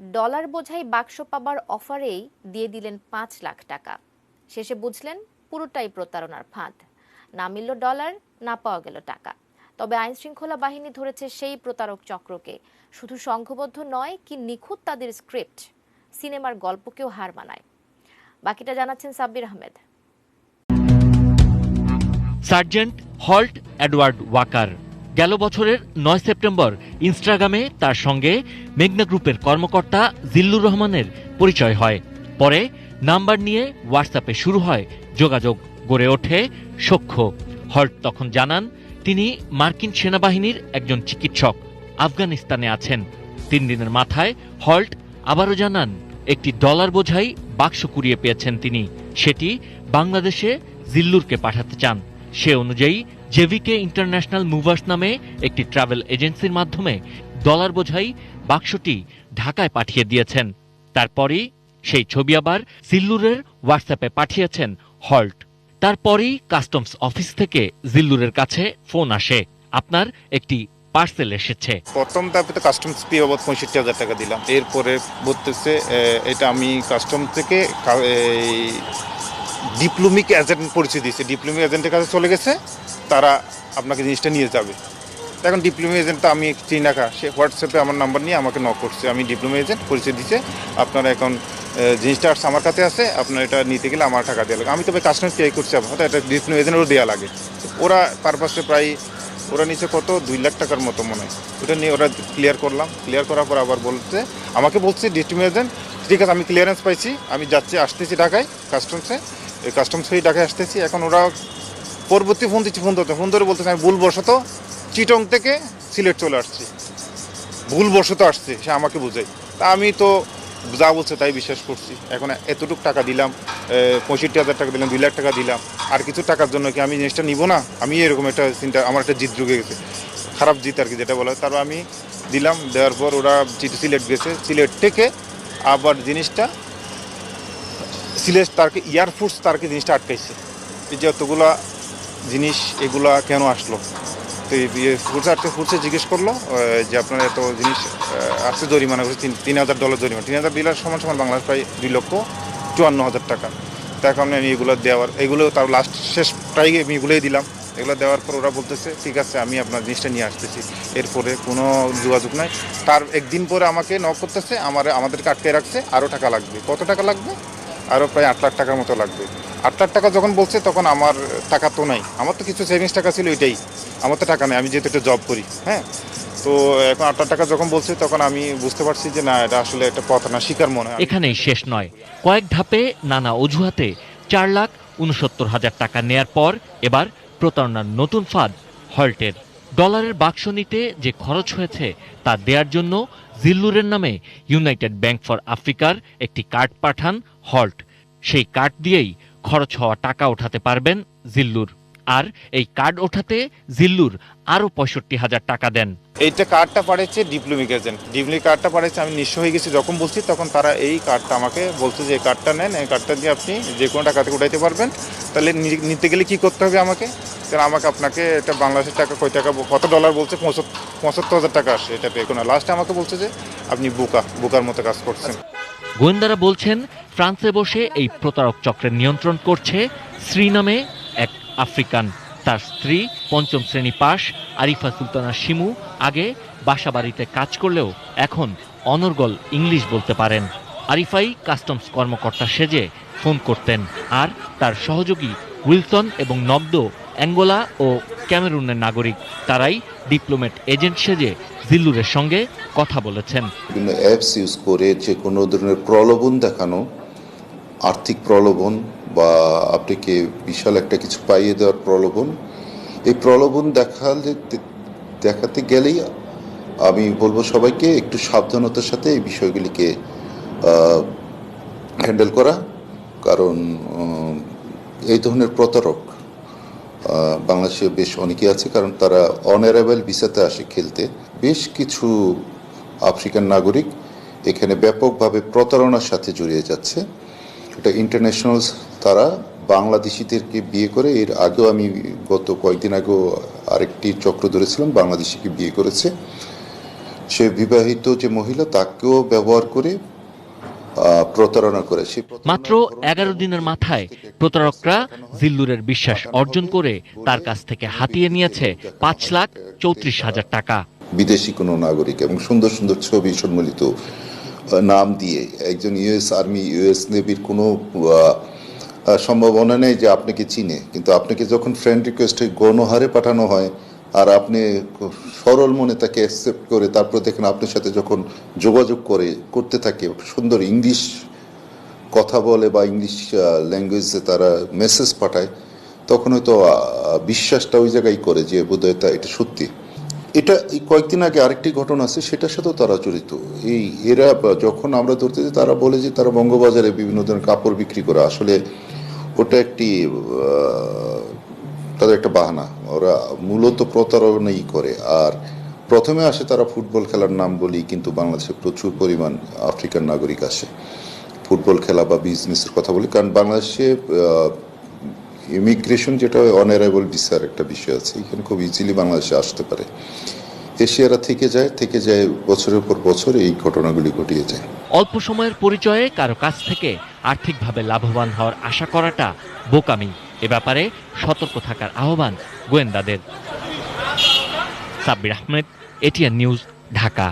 Dollar বোঝাই বাক্স পাবার অফারেই দিয়ে দিলেন পাঁচ লাখ টাকা। শেষে বুঝলেন পুরোটাই প্রতারণার ফাঁদ। না মিলল ডলার, না পাওয়া গেল টাকা। তবে আইন শৃঙ্খলা বাহিনী ধরেছে সেই প্রতারক চক্রকে। শুধু সংঘবদ্ধ নয়, কি নিখুঁত তাদের স্ক্রিপ্ট, সিনেমার গল্পকেও হার মানায়। বাকিটা জানাচ্ছেন Sabbir Ahmed. Sergeant Holt Edward Walker. গেল বছরের নয় সেপ্টেম্বর ইনস্টাগ্রামে তার সঙ্গে মেঘনা গ্রুপের কর্মকর্তা জিল্লুর রহমানের পরিচয় হয়। পরে নাম্বার নিয়ে হোয়াটসঅ্যাপে শুরু হয় যোগাযোগ গড়ে ওঠে সখ্য। হল্ট তখন জানান, তিনি মার্কিন সেনাবাহিনীর একজন চিকিৎসক, আফগানিস্তানে আছেন। তিন দিনের মাথায় হল্ট আবারও জানান, একটি ডলার বোঝাই বাক্স কুড়িয়ে পেয়েছেন তিনি। সেটি বাংলাদেশে জিল্লুরকে পাঠাতে চান। সে অনুযায়ী জেভিকে ইন্টারন্যাশনাল মুভার্স নামে একটি ট্রাভেল এজেন্সির মাধ্যমে ডলার বোঝাই বাক্সটি ঢাকায় পাঠিয়ে দিয়েছেন। তারপরই সেই ছবি আবার জিল্লুরের হোয়াটসঅ্যাপে পাঠিয়েছেন হল্ট। তারপরেই কাস্টমস অফিস থেকে জিল্লুরের কাছে ফোন আসে। আপনার একটি পার্সেল এসেছে। প্রথম ধাপে তো কাস্টমস ফি বাবদ পঁয়ষট্টি হাজার টাকা দিলাম। এরপরে বলতেছে এটা আমি কাস্টম থেকে ডিপ্লোমিক এজেন্ট পরিচয় দিয়েছে। ডিপ্লোমিক এজেন্টের কাছে চলে গেছে। তারা আপনাকে জিনিসটা নিয়ে যাবে। এখন ডিপ্লোমি এজেন্ট তো আমি চিনি না সে হোয়াটসঅ্যাপে আমার নাম্বার নিয়ে আমাকে নক করছে। আমি ডিপ্লোমা এজেন্ট পরিচয় দিচ্ছে আপনারা এখন জিনিসটা আমার কাছে আছে আপনার এটা নিতে গেলে আমার টাকা দেওয়া লাগে। আমি তবে কাস্টমার পে করছি আপনার এটা ডিপ্লোমি এজেন্টও দেওয়া লাগে। ওরা পারপাসে প্রায়, ওরা নিচে কত? দুই লাখ টাকার মতো মনে হয়। ওটা নিয়ে ওরা ক্লিয়ার করলাম। ক্লিয়ার করার পর আবার বলতে আমাকে বলছে ডিস্ট্রিক্ট এজেন্ট ঠিক আছে, আমি ক্লিয়ারেন্স পাইছি, আমি যাচ্ছি, আসতেছি ঢাকায় কাস্টমসে কাস্টমস হয়ে ঢাকায় আসতেছি। এখন ওরা পরবর্তী ফোন দিচ্ছি, ফোন ধরতে, ফোন ধরে বলতেছে, আমি ভুলবশত চিটং থেকে সিলেট চলে আসছি। ভুলবশত আসছে, সে আমাকে বুঝাই তা আমি তো যা বলছে তাই বিশ্বাস করছি। এখন এতটুকু টাকা দিলাম পঁয়ষট্টি হাজার টাকা দিলাম, দুই লাখ টাকা দিলাম, আর কিছু টাকার জন্য কি আমি জিনিসটা নিব না? আমি এরকম একটা চিন্তা, আমার একটা জিত ঢুকে গেছে। খারাপ জিত আর কি যেটা বলা হয়। তারপর আমি দিলাম, দেওয়ার পর ওরা সিলেট গেছে। সিলেট থেকে আবার জিনিসটা সিলেট তারকে, এয়ারফোর্স তারকে জিনিসটা আটকাইছে। এই যে এতগুলা জিনিস এগুলা কেন আসলো? তো ফুডসে আটকে ফুডসে জিজ্ঞেস করল যে আপনার এত জিনিস আসছে জরিমানা করছে, তিন তিন হাজার ডলার জরিমানা। তিন হাজার ডিলার সমান সমান বাংলাদেশ প্রায় দুই লক্ষ চুয়ান্ন হাজার টাকা। তার কারণে আমি এগুলো দেওয়ার, এগুলো তার লাস্ট শেষ প্রায় আমি এগুলোই দিলাম। এগুলো দেওয়ার পর ওরা বলতেছে, ঠিক আছে, আমি আপনার জিনিসটা নিয়ে আসতেছি। এরপরে কোনো যোগাযোগ নাই। তার একদিন পরে আমাকে নক করতেছে, আমার আমাদেরকে আটকে রাখছে আরও টাকা লাগবে। কত টাকা লাগবে? আরও প্রায় আট লাখ টাকার মতো লাগবে। আট লাখ টাকা যখন বলছে, তখন আমার টাকা তো নাই। আমার তো কিছু সেভিংস টাকা ছিল ওইটাই আমার তো টাকা নেই। আমি যেহেতু একটা জব করি হ্যাঁ? তো এখন আট টাকা যখন বলছে, তখন আমি বুঝতে পারছি যে, না, এটা আসলে একটা না, শিকার মনে হয়। এখানেই শেষ নয়। কয়েক ধাপে নানা অজুহাতে চার লাখ উনসত্তর হাজার টাকা নেয়ার পর এবার প্রতারণার নতুন ফাঁদ হল্টের। ডলারের বাক্স নিতে যে খরচ হয়েছে তা দেওয়ার জন্য জিল্লুরের নামে ইউনাইটেড ব্যাংক ফর আফ্রিকার একটি কার্ড পাঠান হল্ট। সেই কার্ড দিয়েই খরচ হওয়া টাকা ওঠাতে পারবেন জিল্লুর। আর এই কার্ড ওঠাতে জিল্লুর আরও পঁয়ষট্টি হাজার টাকা দেন। এইটা কার্ডটা পাঠিয়েছে ডিপ্লোমিক এজেন্ট। ডিপ্লোমিক কার্ডটা পাঠিয়েছে, আমি নিঃস্ব হয়ে গেছি, যখন বলছি তখন তারা এই কার্ডটা আমাকে বলছে যে এই কার্ডটা নেন, এই কার্ডটা দিয়ে আপনি যে কোনো টাকা থেকে উঠাইতে পারবেন। তাহলে নিতে গেলে কি করতে হবে আমাকে? কারণ আমাকে আপনাকে এটা বাংলাদেশের টাকা কয় টাকা কত ডলার বলছে? পঁচাত্তর হাজার টাকা আসে, এটা পে কোনো লাস্টে আমাকে বলছে যে আপনি বুকা, বুকার মতো কাজ করছেন। গোয়েন্দারা বলছেন, ফ্রান্সে বসে এই প্রতারক চক্রের নিয়ন্ত্রণ করছে শ্রী নামে এক আফ্রিকান। তার স্ত্রী পঞ্চম শ্রেণি পাশ আরিফা সুলতানা শিমু, আগে বাসাবাড়িতে কাজ করলেও এখন অনর্গল ইংলিশ বলতে পারেন। আরিফাই কাস্টমস কর্মকর্তা সেজে ফোন করতেন, আর তার সহযোগী উইলসন এবং নব্দ অ্যাঙ্গোলা ও ক্যামেরুনের নাগরিক তারাই ডিপ্লোমেট এজেন্ট সেজে জিল্লুরের সঙ্গে কথা বলেছেন। বিভিন্ন অ্যাপস ইউজ করে যে কোনো ধরনের প্রলোভন দেখানো, আর্থিক প্রলোভন বা আপনাকে বিশাল একটা কিছু পাইয়ে দেওয়ার প্রলোভন, এই প্রলোভন দেখালে দেখাতে গেলেই আমি বলব সবাইকে একটু সাবধানতার সাথে এই বিষয়গুলিকে হ্যান্ডেল করা, কারণ এই ধরনের প্রতারক বাংলাদেশে বেশ অনেকে আছে, কারণ তারা অনারেবল ভিসাতে আসে খেলতে। বেশ কিছু আফ্রিকান নাগরিক এখানে ব্যাপকভাবে প্রতারণার সাথে জড়িয়ে যাচ্ছে। এটা ইন্টারন্যাশনাল তারা বাংলাদেশিদেরকে বিয়ে করে, এর আগেও আমি গত কয়েকদিন আগেও আরেকটি চক্র ধরেছিলাম, বাংলাদেশিকে বিয়ে করেছে। সে বিবাহিত যে মহিলা, তাকেও ব্যবহার করে প্রতারণা করে সেই প্রতারণার মাত্র এগারো দিনের মাথায় প্রতারকরা। জিল্লুরের বিশ্বাস অর্জন করে তার কাছ থেকে হাতিয়ে নিয়েছে পাঁচ লাখ চৌত্রিশ হাজার টাকা বিদেশি কোনো নাগরিক এবং সুন্দর সুন্দর ছবি সম্মিলিত নাম দিয়ে একজন ইউএস আর্মি ইউএস নেভির কোনো সম্ভাবনা নেই যে আপনাকে চিনে কিন্তু আপনাকে যখন ফ্রেন্ড রিকোয়েস্টে গণহারে পাঠানো হয় আর আপনি সরল মনে তাকে অ্যাকসেপ্ট করে তারপর দেখেন আপনার সাথে যখন যোগাযোগ করে, করতে থাকে, সুন্দর ইংলিশ কথা বলে বা ইংলিশ ল্যাঙ্গুয়েজে তারা মেসেজ পাঠায়, তখন হয়তো বিশ্বাসটা ওই জায়গায় করে যে বোধহয় তা, এটা সত্যি। এটা এই কয়েকদিন আগে আরেকটি ঘটনা আছে, সেটার সাথেও তারা জড়িত। এই এরা যখন আমরা ধরতে যাই, তারা বলে যে তারা বঙ্গবাজারে বিভিন্ন ধরনের কাপড় বিক্রি করে। আসলে ওটা একটি তাদের একটা বাহানা। ওরা মূলত প্রতারণাই করে। আর প্রথমে আসে তারা ফুটবল খেলার নাম বলি কিন্তু বাংলাদেশে প্রচুর পরিমাণ আফ্রিকান নাগরিক আসে। ফুটবল খেলা বা বিজনেসের কথা বলি। কারণ বাংলাদেশে ইমিগ্রেশন যেটা অনারেবল ভিসার একটা বিষয় আছে। এখানে খুব ইজিলি বাংলাদেশে আসতে পারে। এশিয়ারা থেকে যায় থেকে যায় বছরের পর বছর এই ঘটনাগুলি ঘটিয়ে যায়। অল্প সময়ের পরিচয়ে কারও কাছ থেকে আর্থিকভাবে লাভবান হওয়ার আশা করাটা বোকামি। এ ব্যাপারে সতর্ক থাকার আহ্বান গোয়েন্দাদের। Sabbir Ahmed ATN news Dhaka.